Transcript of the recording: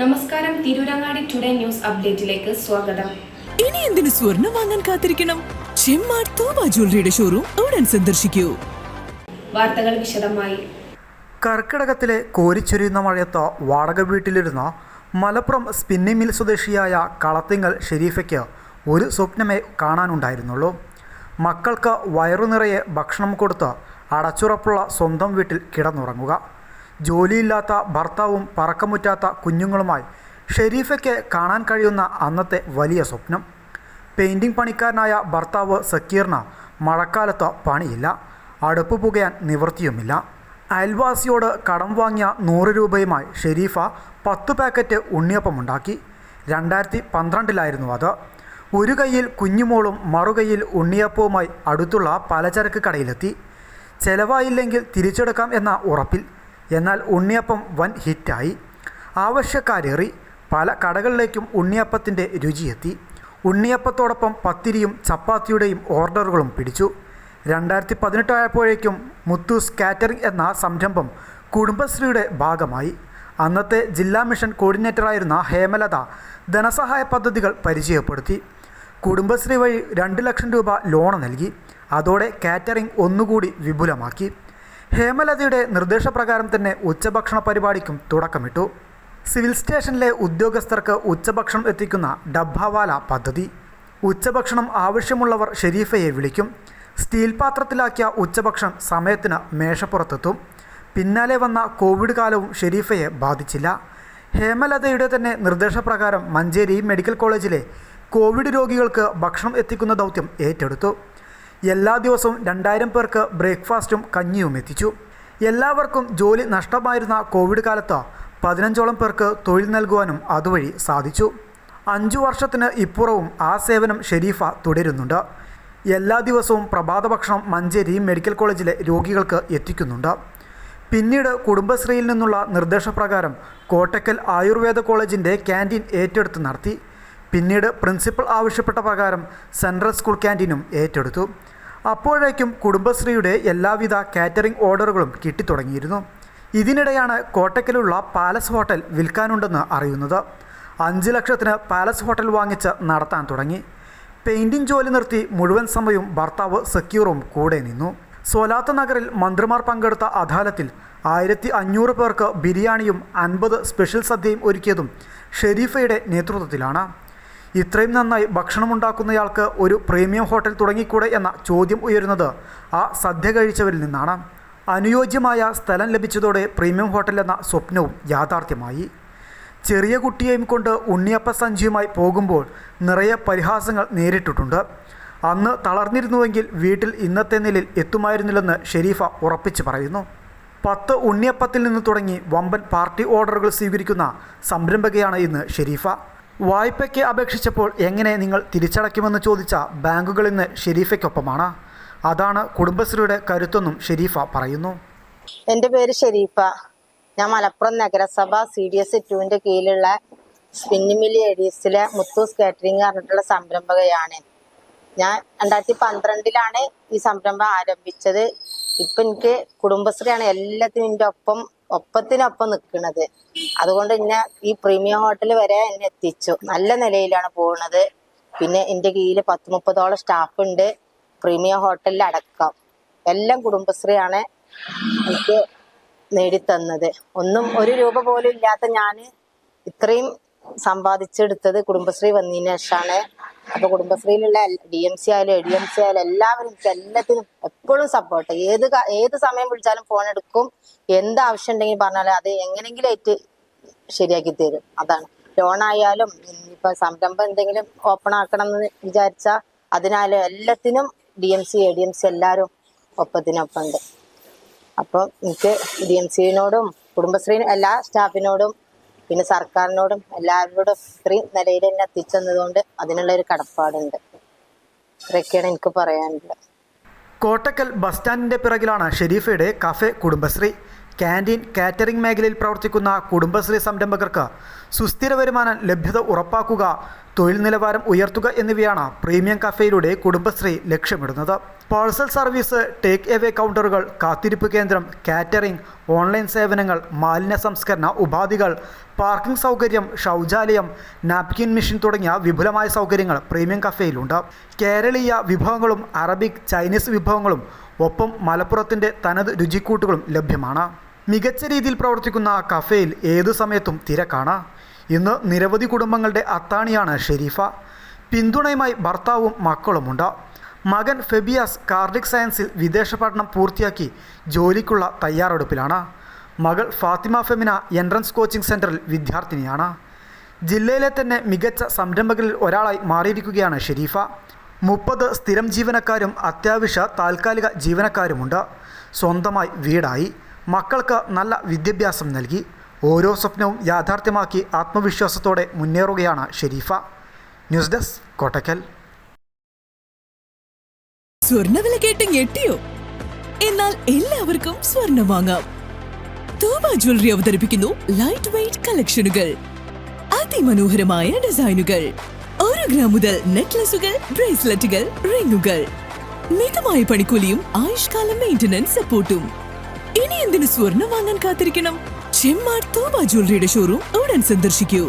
നമസ്കാരം Tirurangadi today news അപ്ഡേറ്റിലേക്ക് സ്വാഗതം. ഇനി എന്തിനു സ്വർണം വാങ്ങാൻ കാത്തിരിക്കണം? ചെമ്മാട് തോമ ജ്വല്ലറിയുടെ ഷോറൂം ഉടൻ സന്ദർശിക്കൂ. വാർത്തകൾ വിശദമായി. കർക്കിടകത്തിലെ കോരിച്ചൊരിയുന്ന മഴയത്ത് വാടക വീട്ടിലിരുന്ന മലപ്പുറം സ്പിന്നിംഗ് മിൽ സ്വദേശിയായ കളത്തിങ്ങൽ ഷെരീഫയ്ക്ക് ഒരു സ്വപ്നമേ കാണാനുണ്ടായിരുന്നുള്ളൂ. മക്കൾക്ക് വയറു നിറയെ ഭക്ഷണം കൊടുത്ത് അടച്ചുറപ്പുള്ള സ്വന്തം വീട്ടിൽ കിടന്നുറങ്ങുക. ജോലിയില്ലാത്ത ഭർത്താവും പറക്കമുറ്റാത്ത കുഞ്ഞുങ്ങളുമായി ഷെരീഫയ്ക്ക് കാണാൻ കഴിയുന്ന അന്നത്തെ വലിയ സ്വപ്നം. പെയിന്റിംഗ് പണിക്കാരനായ ഭർത്താവ് സക്കീറിന് മഴക്കാലത്ത് പണിയില്ല. അടുപ്പ് പുകയാൻ നിവൃത്തിയുമില്ല. അയൽവാസിയോട് കടം വാങ്ങിയ നൂറ് രൂപയുമായി ഷെരീഫ പത്ത് പാക്കറ്റ് ഉണ്ണിയപ്പമുണ്ടാക്കി. രണ്ടായിരത്തി പന്ത്രണ്ടിലായിരുന്നു അത്. ഒരു കൈയിൽ കുഞ്ഞുമോളും മറുകൈയിൽ ഉണ്ണിയപ്പവുമായി അടുത്തുള്ള പലചരക്ക് കടയിലെത്തി. ചെലവായില്ലെങ്കിൽ തിരിച്ചെടുക്കാം എന്ന ഉറപ്പിൽ എന്നാൽ ഉണ്ണിയപ്പം വൻ ഹിറ്റായി. ആവശ്യക്കാരേറി പല കടകളിലേക്കും ഉണ്ണിയപ്പത്തിന്റെ രുചിയെത്തി. ഉണ്ണിയപ്പത്തോടൊപ്പം പത്തിരിയും ചപ്പാത്തിയുടെയും ഓർഡറുകളും പിടിച്ചു. രണ്ടായിരത്തി പതിനെട്ടായപ്പോഴേക്കും മുത്തൂസ് കാറ്ററിംഗ് എന്ന സംരംഭം കുടുംബശ്രീയുടെ ഭാഗമായി. അന്നത്തെ ജില്ലാ മിഷൻ കോർഡിനേറ്ററായിരുന്ന ഹേമലത ധനസഹായ പദ്ധതികൾ പരിചയപ്പെടുത്തി. കുടുംബശ്രീ വഴി രണ്ട് ലക്ഷം രൂപ ലോൺ നൽകി. അതോടെ കാറ്ററിംഗ് ഒന്നുകൂടി വിപുലമാക്കി. ഹേമലതയുടെ നിർദ്ദേശപ്രകാരം തന്നെ ഉച്ചഭക്ഷണ പരിപാടിക്കും തുടക്കമിട്ടു. സിവിൽ സ്റ്റേഷനിലെ ഉദ്യോഗസ്ഥർക്ക് ഉച്ചഭക്ഷണം എത്തിക്കുന്ന ഡബ്ബാവാല പദ്ധതി. ഉച്ചഭക്ഷണം ആവശ്യമുള്ളവർ ഷെരീഫയെ വിളിക്കും. സ്റ്റീൽ പാത്രത്തിലാക്കിയ ഉച്ചഭക്ഷണം സമയത്തിന് മേശപ്പുറത്തെത്തും. പിന്നാലെ വന്ന കോവിഡ് കാലവും ഷെരീഫയെ ബാധിച്ചില്ല. ഹേമലതയുടെ തന്നെ നിർദ്ദേശപ്രകാരം മഞ്ചേരി മെഡിക്കൽ കോളേജിലെ കോവിഡ് രോഗികൾക്ക് ഭക്ഷണം എത്തിക്കുന്ന ദൗത്യം ഏറ്റെടുത്തു. എല്ലാ ദിവസവും രണ്ടായിരം പേർക്ക് ബ്രേക്ക്ഫാസ്റ്റും കഞ്ഞിയും എത്തിച്ചു. എല്ലാവർക്കും ജോലി നഷ്ടമായിരുന്ന കോവിഡ് കാലത്ത് പതിനഞ്ചോളം പേർക്ക് തൊഴിൽ നൽകുവാനും അതുവഴി സാധിച്ചു. അഞ്ചു വർഷത്തിന് ഇപ്പുറവും ആ സേവനം ഷെരീഫ തുടരുന്നുണ്ട്. എല്ലാ ദിവസവും പ്രഭാത ഭക്ഷണം മഞ്ചേരി മെഡിക്കൽ കോളേജിലെ രോഗികൾക്ക് എത്തിക്കുന്നുണ്ട്. പിന്നീട് കുടുംബശ്രീയിൽ നിന്നുള്ള നിർദ്ദേശപ്രകാരം കോട്ടക്കൽ ആയുർവേദ കോളേജിന്റെ ക്യാന്റീൻ ഏറ്റെടുത്ത് നടത്തി. പിന്നീട് പ്രിൻസിപ്പൽ ആവശ്യപ്പെട്ട പ്രകാരം സെൻട്രൽ സ്കൂൾ ക്യാന്റീനും ഏറ്റെടുത്തു. അപ്പോഴേക്കും കുടുംബശ്രീയുടെ എല്ലാവിധ കാറ്ററിംഗ് ഓർഡറുകളും കിട്ടിത്തുടങ്ങിയിരുന്നു. ഇതിനിടെയാണ് കോട്ടക്കലുള്ള പാലസ് ഹോട്ടൽ വിൽക്കാനുണ്ടെന്ന് അറിയുന്നത്. അഞ്ച് ലക്ഷത്തിന് പാലസ് ഹോട്ടൽ വാങ്ങിച്ച് നടത്താൻ തുടങ്ങി. പെയിന്റിംഗ് ജോലി നിർത്തി മുഴുവൻ സമയവും ഭർത്താവ് സെക്യൂറും കൂടെ നിന്നു. സോലാത്ത നഗറിൽ മന്ത്രിമാർ പങ്കെടുത്ത അദാലത്തിൽ ആയിരത്തി അഞ്ഞൂറ് പേർക്ക് ബിരിയാണിയും അൻപത് സ്പെഷ്യൽ സദ്യയും ഒരുക്കിയതും ഷെരീഫയുടെ നേതൃത്വത്തിലാണ്. ഇത്രയും നന്നായി ഭക്ഷണം ഉണ്ടാക്കുന്നയാൾക്ക് ഒരു പ്രീമിയം ഹോട്ടൽ തുടങ്ങിക്കൂടെ എന്ന ചോദ്യം ഉയരുന്നത് ആ സദ്യ കഴിച്ചവരിൽ നിന്നാണ്. അനുയോജ്യമായ സ്ഥലം ലഭിച്ചതോടെ പ്രീമിയം ഹോട്ടൽ എന്ന സ്വപ്നവും യാഥാർത്ഥ്യമായി. ചെറിയ കുട്ടിയെയും കൊണ്ട് ഉണ്ണിയപ്പ സഞ്ചിയുമായി പോകുമ്പോൾ നിറയെ പരിഹാസങ്ങൾ നേരിട്ടിട്ടുണ്ട്. അന്ന് തളർന്നിരുന്നുവെങ്കിൽ വീട്ടിൽ ഇന്നത്തെ നിലയിൽ എത്തുമായിരുന്നില്ലെന്ന് ഷെരീഫ ഉറപ്പിച്ചു പറയുന്നു. പത്ത് ഉണ്ണിയപ്പത്തിൽ നിന്ന് തുടങ്ങി വമ്പൻ പാർട്ടി ഓർഡറുകൾ സ്വീകരിക്കുന്ന സംരംഭകയാണ് ഇന്ന് ഷെരീഫ. വായ്പയ്ക്ക് അപേക്ഷിച്ചപ്പോൾ എങ്ങനെ നിങ്ങൾ തിരിച്ചടയ്ക്കുമെന്ന് ചോദിച്ച ബാങ്കുകൾ ഇന്ന് ഷെരീഫയ്ക്കൊപ്പമാണ്. അതാണ് കുടുംബശ്രീയുടെ കരുത്തെന്നും ഷെരീഫ പറയുന്നു. എന്റെ പേര് ഷെരീഫ. ഞാൻ മലപ്പുറം നഗരസഭ സി ഡി എസ് ടുവിന്റെ കീഴിലുള്ള സ്പിന്നിമിലി എഡീസിലെ മുത്തൂസ് കാറ്ററിംഗ് പറഞ്ഞിട്ടുള്ള സംരംഭകയാണ്. ഞാൻ രണ്ടായിരത്തി പന്ത്രണ്ടിലാണ് ഈ സംരംഭം ആരംഭിച്ചത്. ഇപ്പൊ എനിക്ക് കുടുംബശ്രീയാണ് എല്ലാത്തിനും എന്റെ ഒപ്പം ഒപ്പത്തിനൊപ്പം നിൽക്കുന്നത് അതുകൊണ്ട് എന്നെ ഈ പ്രീമിയം ഹോട്ടൽ വരെ എന്നെ എത്തിച്ചു. നല്ല നിലയിലാണ് പോകുന്നത് പിന്നെ എന്റെ കീഴിൽ പത്ത് മുപ്പതോളം സ്റ്റാഫ് ഉണ്ട്. പ്രീമിയം ഹോട്ടലിൽ അടക്കം. എല്ലാം കുടുംബശ്രീയാണ് എനിക്ക് നേടിത്തന്നത്. ഒന്നും ഒരു രൂപ പോലും ഇല്ലാത്ത ഞാൻ ഇത്രയും സമ്പാദിച്ചെടുത്തത് കുടുംബശ്രീ വന്നതിന് ശേഷമാണ് അപ്പൊ കുടുംബശ്രീയിലുള്ള ഡി എം സി ആയാലും എ ഡി എം സി ആയാലും എല്ലാവരും എനിക്ക് എല്ലാത്തിനും എപ്പോഴും സപ്പോർട്ട് ഏത് ഏത് സമയം വിളിച്ചാലും ഫോൺ എടുക്കും. എന്ത് ആവശ്യം ഉണ്ടെങ്കിൽ പറഞ്ഞാലും അത് എങ്ങനെങ്കിലും ആയിട്ട് ശരിയാക്കി തരും. അതാണ്. ലോൺ ആയാലും ഇപ്പൊ സംരംഭം എന്തെങ്കിലും ഓപ്പൺ ആക്കണം എന്ന് വിചാരിച്ചാൽ അതിനാലും എല്ലാത്തിനും D M C A D M C എല്ലാവരും ഒപ്പത്തിനൊപ്പം ഉണ്ട് അപ്പം എനിക്ക് ഡി എം സിനോടും കുടുംബശ്രീ എല്ലാ സ്റ്റാഫിനോടും പിന്നെ സർക്കാരിനോടും എല്ലാവരോടും ഇത്രയും നിലയിൽ എന്നെ എത്തിച്ചെന്നതുകൊണ്ട് അതിനുള്ള ഒരു കടപ്പാടുണ്ട്. ഇത്രയൊക്കെയാണ് എനിക്ക് പറയാനുള്ളത്. കോട്ടക്കൽ ബസ് സ്റ്റാൻഡിന്റെ പിറകിലാണ് ഷെരീഫയുടെ കഫേ കുടുംബശ്രീ. ക്യാന്റീൻ കാറ്ററിംഗ് മേഖലയിൽ പ്രവർത്തിക്കുന്ന കുടുംബശ്രീ സംരംഭകർക്ക് സുസ്ഥിര വരുമാനം ലഭ്യത ഉറപ്പാക്കുക തൊഴിൽ നിലവാരം ഉയർത്തുക എന്നിവയാണ് പ്രീമിയം കഫേയിലൂടെ കുടുംബശ്രീ ലക്ഷ്യമിടുന്നത്. പാഴ്സൽ സർവീസ് ടേക്ക് എവേ കൗണ്ടറുകൾ കാത്തിരിപ്പ് കേന്ദ്രം കാറ്ററിംഗ് ഓൺലൈൻ സേവനങ്ങൾ മാലിന്യ സംസ്കരണ ഉപാധികൾ പാർക്കിംഗ് സൗകര്യം ശൗചാലയം നാപ്കിൻ മെഷീൻ തുടങ്ങിയ വിപുലമായ സൗകര്യങ്ങൾ പ്രീമിയം കഫേയിലുണ്ട്. കേരളീയ വിഭവങ്ങളും അറബിക് ചൈനീസ് വിഭവങ്ങളും ഒപ്പം മലപ്പുറത്തിന്റെ തനത് രുചിക്കൂട്ടുകളും ലഭ്യമാണ്. മികച്ച രീതിയിൽ പ്രവർത്തിക്കുന്ന കഫേയിൽ ഏതു സമയത്തും തിരക്കാണ് ഇന്ന് നിരവധി കുടുംബങ്ങളുടെ അത്താണിയാണ് ഷെരീഫ. പിന്തുണയുമായി ഭർത്താവും മക്കളുമുണ്ട്. മകൻ ഫെബിയാസ് കാർഡിക് സയൻസിൽ വിദേശ പഠനം പൂർത്തിയാക്കി ജോലിക്കുള്ള തയ്യാറെടുപ്പിലാണ്. മകൾ ഫാത്തിമ ഫെമിന എൻട്രൻസ് കോച്ചിംഗ് സെന്ററിൽ വിദ്യാർത്ഥിനിയാണ്. ജില്ലയിലെ തന്നെ മികച്ച സംരംഭകരിൽ ഒരാളായി മാറിയിരിക്കുകയാണ് ഷെരീഫ. മുപ്പത് സ്ഥിരം ജീവനക്കാരും അത്യാവശ്യ താൽക്കാലിക ജീവനക്കാരുമുണ്ട്. സ്വന്തമായി വീടായി. മക്കൾക്ക് നല്ല വിദ്യാഭ്യാസം നൽകി. ഓരോ സ്വപ്നവും യാഥാർത്ഥ്യമാക്കി ആത്മവിശ്വാസത്തോടെ മുന്നേറുകയാണ് ഷെരീഫ. News desk Kottakkal. സ്വർണവില കേട്ട് ഞെട്ടിയോ? എന്നാൽ എല്ലാവർക്കും സ്വർണം വാങ്ങാം. തൂബ ജ്വല്ലറി അവതരിപ്പിക്കുന്നു ലൈറ്റ് വെയിറ്റ് കളക്ഷനുകൾ അതിമനോഹരമായ ഡിസൈനുകൾ ഒരു ഗ്രാം മുതൽ നെക്ലസുകൾ ബ്രേസ്ലെറ്റുകൾ റിങ്ങുകൾ മിതമായ പണിക്കൂലിയും ആയുഷ്കാല മെയിന്റനൻസ് സപ്പോർട്ടും ഇനി എന്തിനു സ്വർണം വാങ്ങാൻ കാത്തിരിക്കണം? ചെമ്മാർ തൂബ ജ്വല്ലറിയുടെ ഷോറൂം ഉടൻ സന്ദർശിക്കൂ.